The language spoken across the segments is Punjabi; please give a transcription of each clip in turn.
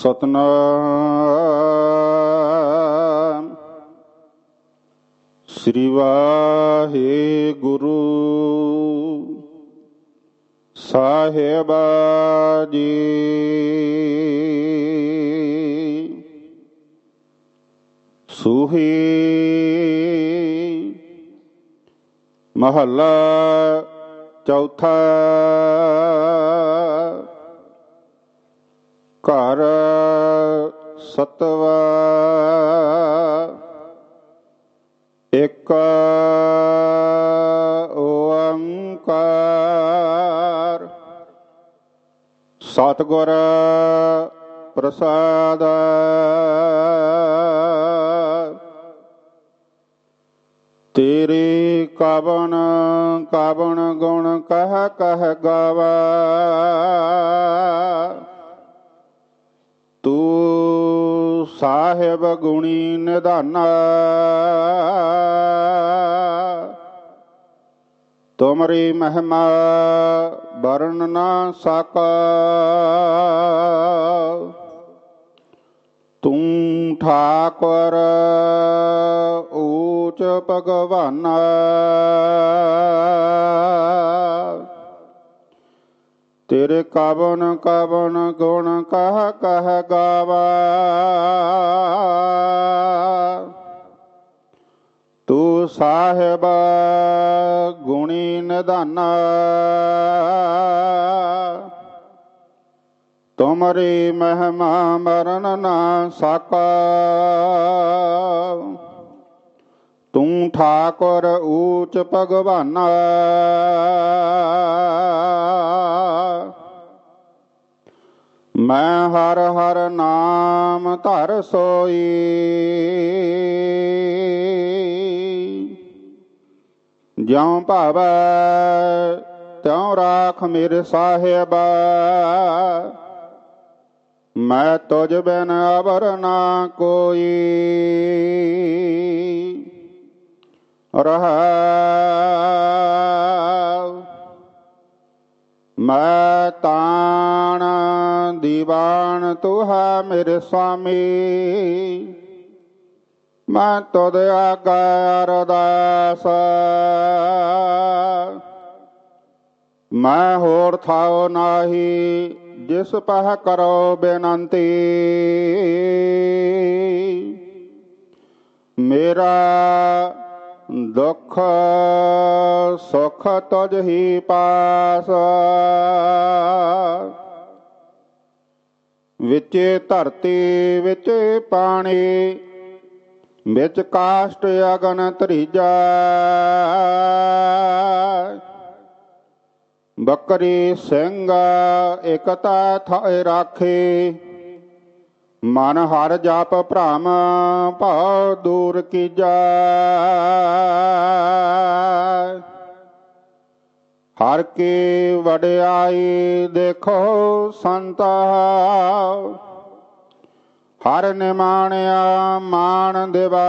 ਸਤਨਾਮ। ਸ੍ਰੀ ਵਾਹਿਗੁਰੂ। ਸਾਹਿਬ ਜੀ। ਸੁਹੀ। ਮਹੱਲਾ ਚੌਥਾ। ਘਰ ਸਤਵਾ ਇੱਕ ਓੰਕਾਰ ਸਤਿਗੁਰ ਪ੍ਰਸਾਦ ਤੇਰੇ ਕਵਨ ਕਵਨ ਗੁਣ ਕਹਿ ਕਹ ਗਵਾ ਸਾਹਿਬ ਗੁਣੀ ਨਿਧਾਨਾ। ਤੁਮਰੀ ਮਹਿਮਾ ਵਰਨ ਨਾ ਸਕਾ। ਤੂੰ ਠਾਕੁਰ ਕਵਨ ਕਵਨ ਗੁਣ ਕਹ ਕਹ ਗਾਵਾ। ਤੂੰ ਸਾਹਿਬ ਗੁਣੀ ਨਿਧਾਨਾ। ਤੁਮਰੀ ਮਹਿਮਾ ਮਰਨ ਨਾ ਸਕਾ। ਤੂੰ ਠਾਕੁਰ ਊਚ ਭਗਵਾਨਾ। ਮੈਂ ਹਰ ਹਰ ਨਾਮ ਧਰ ਸੋਈ। ਜਿਉ ਭਾਵੈ, ਤਿਉ ਰਾਖ ਮੇਰੇ ਸਾਹਿਬਾ। ਮੈਂ ਤੁਝ ਬਿਨ ਅਵਰ ਨਾ ਕੋਈ। ਰਹਾ ਦੀਵਾਨ ਤੂੰ ਹੈ ਮੇਰੇ ਸੁਆਮੀ ਮੈਂ ਤੁਧ ਆਗਾ ਅਰਦਾਸ ਮੈਂ ਹੋਰ ਥਾਉ ਨਾਹੀ, ਜਿਸ ਪਹ ਕਰੋ ਬੇਨੰਤੀ। ਮੇਰਾ ਦੁੱਖ, ਸੁਖ ਤੁਝ ਹੀ ਪਾਸ। ਵਿੱਚ ਧਰਤੀ, ਵਿੱਚ ਪਾਣੀ, ਵਿੱਚ ਕਾਸ਼ਟ ਅਗਨ ਤਰੀਜਾ ਬੱਕਰੀ ਸਿੰਘ ਇਕਤਾ ਥਾਇ ਰਾਖੇ, ਮਨ ਹਰ ਜਾਪ ਭ੍ਰਮ ਭਉ ਦੂਰ ਕੀਜਾ। ਹਰ ਕੀ ਵਡਿਆਈ ਦੇਖੋ ਸੰਤਾ ਹਰ ਨਿਮਾਣਿਆ ਮਾਨ ਦਿਵਾਈ।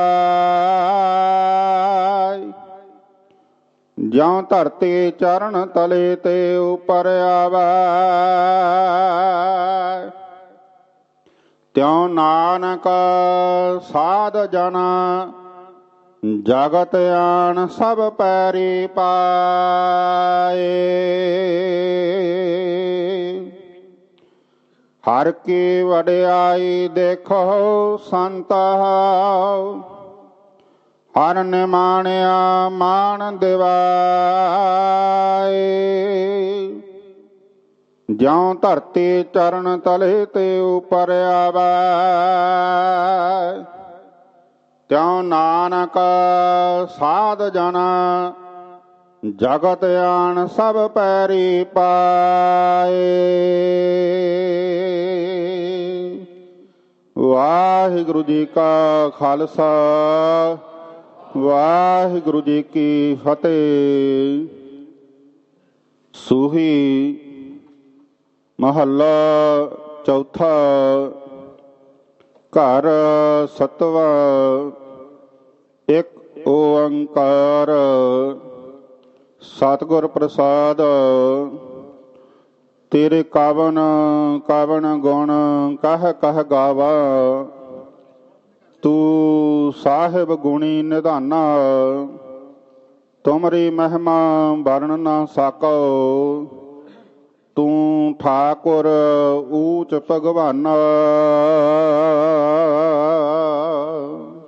ਜਿਉ ਧਰਤੀ ਚਰਨ ਤਲੇ ਤੇ ਉਪਰ ਆਵੈ ਤਿਉ ਨਾਨਕ ਸਾਧ ਜਨ ਜਗਤ ਆਣ ਸਭ ਪੈਰੀ ਪਾਏ। ਹਰ ਕੀ ਵਡਿਆਈ ਦੇਖੋ ਸੰਤ, ਹਰ ਨਿਮਾਣਿਆ ਮਾਨ ਦਿਵਾਏ। ਜਿਉ ਧਰਤੀ ਚਰਨ ਤਲੇ ਤੇ ਉਪਰ ਆਵੈ ਕਿਉ ਨਾਨਕ ਸਾਧ ਜਨ, ਜਗਤ ਆਣ ਸਭ ਪੈਰੀ ਪਾਏ। ਵਾਹਿਗੁਰੂ ਜੀ ਕਾ ਖਾਲਸਾ, ਵਾਹਿਗੁਰੂ ਜੀ ਕੀ ਫਤਿਹ। ਸੂਹੀ ਮਹੱਲਾ ਚੌਥਾ ਘਰ ਸਤਵਾ ਇੱਕ ਓੰਕਾਰ, ਸਤਿਗੁਰ ਪ੍ਰਸਾਦ, ਤੇਰੇ ਕਾਵਨ ਕਾਵਨ ਗੁਣ ਕਹ ਕਹ ਗਾਵਾ। ਤੂੰ ਸਾਹਿਬ ਗੁਣੀ ਨਿਧਾਨਾ, ਤੁਮਰੀ ਮਹਿਮਾ ਵਰਣ ਨਾ ਸਕੋ। ਤੂੰ ਠਾਕੁਰ ਊਚ ਭਗਵਾਨਾ।